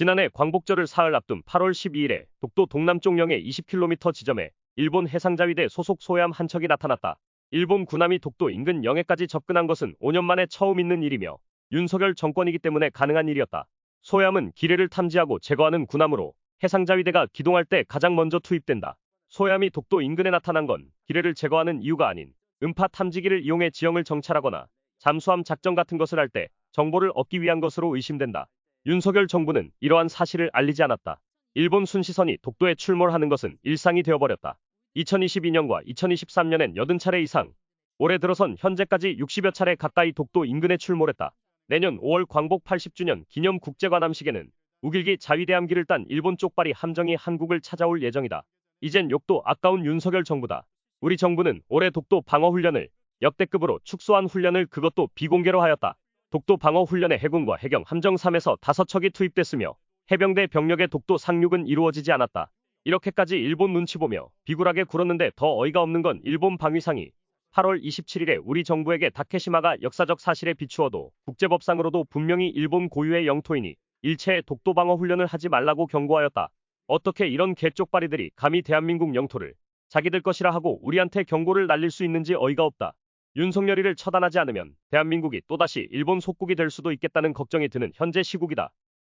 지난해 광복절을 사흘 앞둔 8월 12일에 독도 동남쪽 영해 20km 지점에 일본 해상자위대 소속 소해함 한 척이 나타났다. 일본 군함이 독도 인근 영해까지 접근한 것은 5년 만에 처음 있는 일이며 윤석열 정권이기 때문에 가능한 일이었다. 소해함은 기뢰를 탐지하고 제거하는 군함으로 해상자위대가 기동할 때 가장 먼저 투입된다. 소해함이 독도 인근에 나타난 건 기뢰를 제거하는 이유가 아닌 음파 탐지기를 이용해 지형을 정찰하거나 잠수함 작전 같은 것을 할 때 정보를 얻기 위한 것으로 의심된다. 윤석열 정부는 이러한 사실을 알리지 않았다. 일본 순시선이 독도에 출몰하는 것은 일상이 되어버렸다. 2022년과 2023년엔 80차례 이상, 올해 들어선 현재까지 60여 차례 가까이 독도 인근에 출몰했다. 내년 5월 광복 80주년 기념 국제관함식에는 우길기 자위대함기를 딴 일본 쪽발이 함정이 한국을 찾아올 예정이다. 이젠 욕도 아까운 윤석열 정부다. 우리 정부는 올해 독도 방어훈련을 역대급으로 축소한 훈련을 그것도 비공개로 하였다. 독도 방어 훈련에 해군과 해경 함정 3에서 5척이 투입됐으며 해병대 병력의 독도 상륙은 이루어지지 않았다. 이렇게까지 일본 눈치 보며 비굴하게 굴었는데 더 어이가 없는 건 일본 방위상이 8월 27일에 우리 정부에게 다케시마가 역사적 사실에 비추어도 국제법상으로도 분명히 일본 고유의 영토이니 일체의 독도 방어 훈련을 하지 말라고 경고하였다. 어떻게 이런 개쪽발이들이 감히 대한민국 영토를 자기들 것이라 하고 우리한테 경고를 날릴 수 있는지 어이가 없다. 윤석열이를 처단하지 않으면 대한민국이 또다시 일본 속국이 될 수도 있겠다는 걱정이 드는 현재 시국이다.